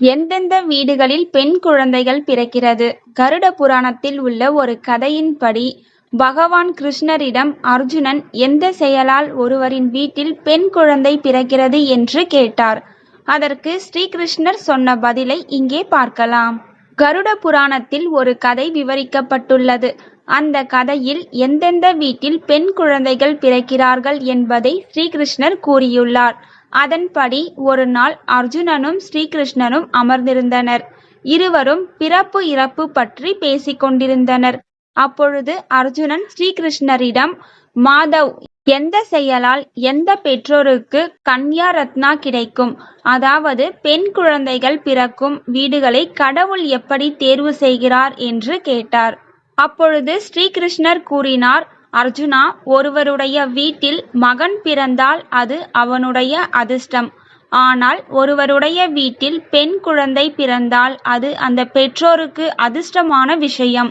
எந்தெந்த வீடுகளில் பெண் குழந்தைகள் பிறக்கிறது? கருட புராணத்தில் உள்ள ஒரு கதையின்படி பகவான் கிருஷ்ணரிடம் அர்ஜுனன் எந்த செயலால் ஒருவரின் வீட்டில் பெண் குழந்தை பிறக்கிறது என்று கேட்டார். அதற்கு ஸ்ரீகிருஷ்ணர் சொன்ன பதிலை இங்கே பார்க்கலாம். கருட புராணத்தில் ஒரு கதை விவரிக்கப்பட்டுள்ளது. அந்த கதையில் எந்தெந்த வீட்டில் பெண் குழந்தைகள் பிறக்கிறார்கள் என்பதை ஸ்ரீகிருஷ்ணர் கூறியுள்ளார். அதன்படி ஒரு நாள் அர்ஜுனனும் ஸ்ரீகிருஷ்ணனும் அமர்ந்திருந்தனர். இருவரும் பிறப்பு இறப்பு பற்றி பேசிக் கொண்டிருந்தனர். அப்பொழுது அர்ஜுனன் ஸ்ரீகிருஷ்ணரிடம் மாதவ் எந்த செயலால் எந்த பெற்றோருக்கு கன்யா ரத்னா கிடைக்கும்? அதாவது பெண் குழந்தைகள் பிறக்கும் வீடுகளை கடவுள் எப்படி தேர்வு செய்கிறார்? என்று கேட்டார். அப்பொழுது ஸ்ரீகிருஷ்ணர் கூறினார் அர்ஜுனா ஒருவருடைய வீட்டில் மகன் பிறந்தால் அது அவனுடைய அதிர்ஷ்டம். ஆனால் ஒருவருடைய வீட்டில் பெண் குழந்தை பிறந்தால் அது அந்த பெற்றோருக்கு அதிர்ஷ்டமான விஷயம்.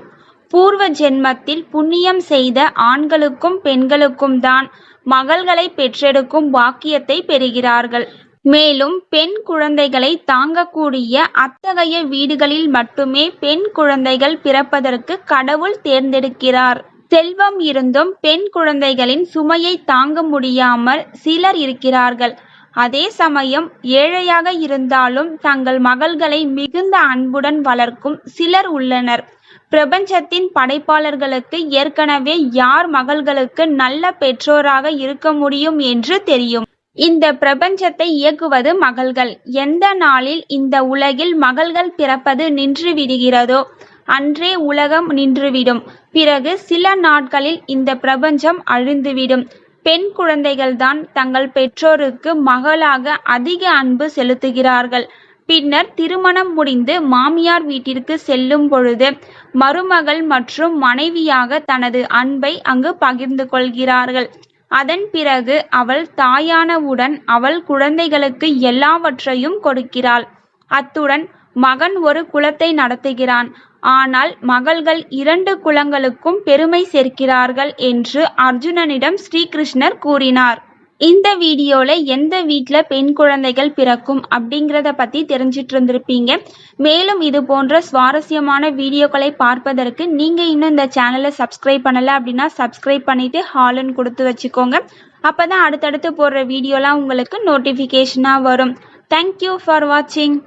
பூர்வ ஜென்மத்தில் புண்ணியம் செய்த ஆண்களுக்கும் பெண்களுக்கும் தான் மகள்களை பெற்றெடுக்கும் பாக்கியத்தை பெறுகிறார்கள். மேலும் பெண் குழந்தைகளை தாங்கக்கூடிய அத்தகைய வீடுகளில் மட்டுமே பெண் குழந்தைகள் பிறப்பதற்கு கடவுள் தேர்ந்தெடுக்கிறார். செல்வம் இருந்தும் பெண் குழந்தைகளின் சுமையை தாங்க முடியாமல் சிலர் இருக்கிறார்கள். அதே சமயம் ஏழையாக இருந்தாலும் தங்கள் மகள்களை மிகுந்த அன்புடன் வளர்க்கும் சிலர் உள்ளனர். பிரபஞ்சத்தின் படைப்பாளர்களுக்கு ஏற்கனவே யார் மகள்களுக்கு நல்ல பெற்றோராக இருக்க முடியும் என்று தெரியும். இந்த பிரபஞ்சத்தை இயக்குவது மகள்கள். எந்த நாளில் இந்த உலகில் மகள்கள் பிறப்பது நின்று விடுகிறதோ அன்றே உலகம் நின்றுவிடும். பிறகு சில நாட்களில் இந்த பிரபஞ்சம் அழிந்துவிடும். பெண் குழந்தைகள்தான் தங்கள் பெற்றோருக்கு மகளாக அதிக அன்பு செலுத்துகிறார்கள். பின்னர் திருமணம் முடிந்து மாமியார் வீட்டிற்கு செல்லும் பொழுது மருமகள் மற்றும் மனைவியாக தனது அன்பை அங்கு பகிர்ந்து கொள்கிறார்கள். அதன் பிறகு அவள் தாயானவுடன் அவள் குழந்தைகளுக்கு எல்லாவற்றையும் கொடுக்கிறாள். அத்துடன் மகன் ஒரு குலத்தை நடத்துகிறான். ஆனால் மகள்கள் இரண்டு குலங்களுக்கும் பெருமை சேர்க்கிறார்கள் என்று அர்ஜுனனிடம் ஸ்ரீகிருஷ்ணர் கூறினார். இந்த வீடியோல எந்த வீட்ல பெண் குழந்தைகள் பிறக்கும் அப்படிங்கிறத பத்தி தெரிஞ்சிட்டு இருந்திருப்பீங்க மேலும் இது போன்ற சுவாரஸ்யமான வீடியோக்களை பார்ப்பதற்கு நீங்க இன்னும் இந்த சேனலை சப்ஸ்கிரைப் பண்ணல அப்படின்னா சப்ஸ்கிரைப் பண்ணிட்டு ஹாலன் கொடுத்து வச்சுக்கோங்க. அப்பதான் அடுத்தடுத்து போடுற வீடியோலாம் உங்களுக்கு நோட்டிபிகேஷனா வரும். தேங்க்யூ ஃபார் வாட்சிங்